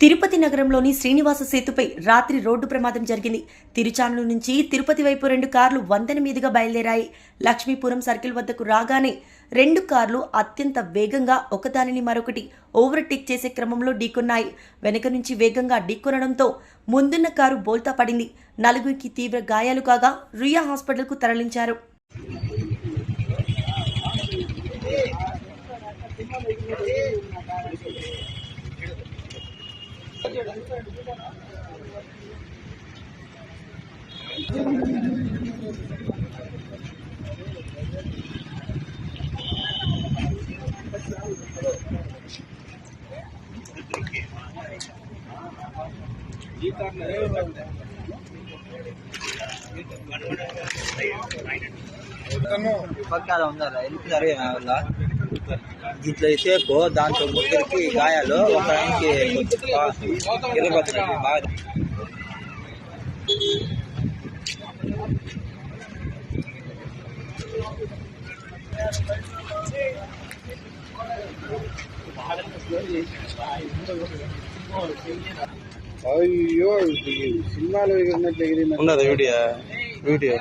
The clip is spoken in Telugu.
తిరుపతి నగరంలోని శ్రీనివాస సేతుపై రాత్రి రోడ్డు ప్రమాదం జరిగింది. తిరుచానూరు నుంచి తిరుపతి వైపు రెండు కార్లు వంతెన మీదుగా బయలుదేరాయి. లక్ష్మీపురం సర్కిల్ వద్దకు రాగానే రెండు కార్లు అత్యంత వేగంగా ఒకదానిని మరొకటి ఓవర్టేక్ చేసే క్రమంలో ఢీకొన్నాయి. వెనక నుంచి వేగంగా ఢీకొనడంతో ముందున్న కారు బోల్తా పడింది. నలుగురికి తీవ్ర గాయాలు కాగా రియా హాస్పిటల్కు తరలించారు. பக்காத வந்தாரா? இருக்கு நிறைய வரல దీంట్లో సేపు దాంట్లో ముగ్గురికి గాయాలు ఒక ఆయనకి ఇరగబడుతుంది బాగా అయ్యో ఇది సినిమాలో ఎగిరినట్లు ఎగిరింది ఉన్నది వీడియో వీడియో